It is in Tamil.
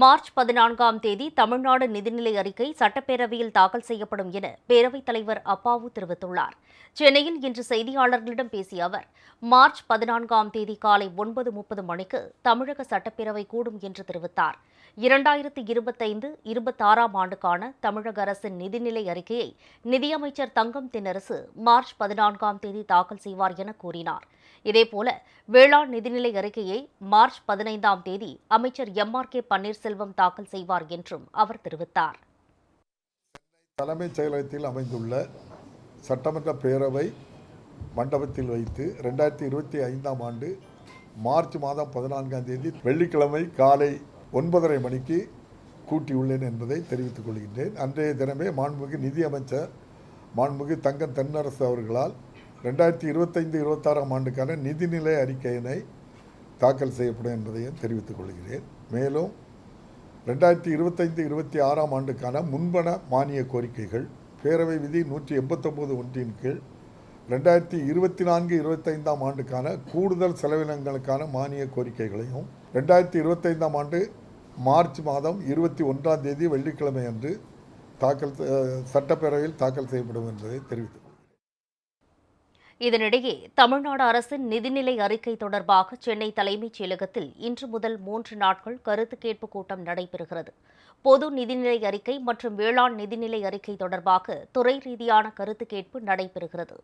மார்ச் பதினான்காம் தேதி தமிழ்நாடு நிதிநிலை அறிக்கை சட்டப்பேரவையில் தாக்கல் செய்யப்படும் என பேரவைத் தலைவர் அப்பாவு தெரிவித்துள்ளார். சென்னையில் இன்று செய்தியாளர்களிடம் பேசிய அவர் மார்ச் பதினான்காம் தேதி காலை ஒன்பது முப்பது மணிக்கு தமிழக சட்டப்பேரவை கூடும் என்று தெரிவித்தார். இரண்டாயிரத்தி இருபத்தைந்து இருபத்தாறாம் ஆண்டுக்கான தமிழக அரசின் நிதிநிலை அறிக்கையை நிதியமைச்சர் தங்கம் தென்னரசு மார்ச் பதினான்காம் தேதி தாக்கல் செய்வார் என கூறினார். இதேபோல வேளாண் நிதிநிலை அறிக்கையை மார்ச் பதினைந்தாம் தேதி அமைச்சர் எம் ஆர் கே பன்னீர்செல்வம் தாக்கல் செய்வார் என்றும் அவர் தெரிவித்தார். தலைமைச் செயலகத்தில் அமைந்துள்ள சட்டமன்ற பேரவை மண்டபத்தில் வைத்து ரெண்டாயிரத்தி இருபத்தி ஐந்தாம் ஆண்டு மார்ச் மாதம் பதினான்காம் தேதி வெள்ளிக்கிழமை காலை ஒன்பதரை மணிக்கு கூட்டியுள்ளேன் என்பதை தெரிவித்துக் கொள்கின்றேன். அன்றைய தினமே மாண்புமிகு நிதியமைச்சர் மாண்புமிகு தங்கம் தென்னரசு அவர்களால் ரெண்டாயிரத்தி இருபத்தைந்து இருபத்தாறாம் ஆண்டுக்கான நிதிநிலை அறிக்கையினை தாக்கல் செய்யப்படும் என்பதையும் தெரிவித்துக் கொள்கிறேன். மேலும் ரெண்டாயிரத்தி இருபத்தைந்து இருபத்தி ஆறாம் ஆண்டுக்கான முன்பண மானிய கோரிக்கைகள் பேரவை விதி நூற்றி எண்பத்தொம்போது ஒன்றின் கீழ் ரெண்டாயிரத்தி இருபத்தி நான்கு இருபத்தைந்தாம் ஆண்டுக்கான கூடுதல் செலவினங்களுக்கான மானிய கோரிக்கைகளையும் ரெண்டாயிரத்தி இருபத்தைந்தாம் ஆண்டு மார்ச் மாதம் இருபத்தி ஒன்றாம் தேதி வெள்ளிக்கிழமை அன்று தாக்கல் சட்டப்பேரவையில் தாக்கல் செய்யப்படும் என்பதை தெரிவித்தது இதனிடையே தமிழ்நாடு அரசின் நிதிநிலை அறிக்கை தொடர்பாக சென்னை தலைமைச் செயலகத்தில் இன்று முதல் மூன்று நாட்கள் கருத்து கேட்பு கூட்டம் நடைபெறுகிறது. பொது நிதிநிலை அறிக்கை மற்றும் வேளாண் நிதிநிலை அறிக்கை தொடர்பாக துறை ரீதியான கருத்து கேட்பு நடைபெறுகிறது.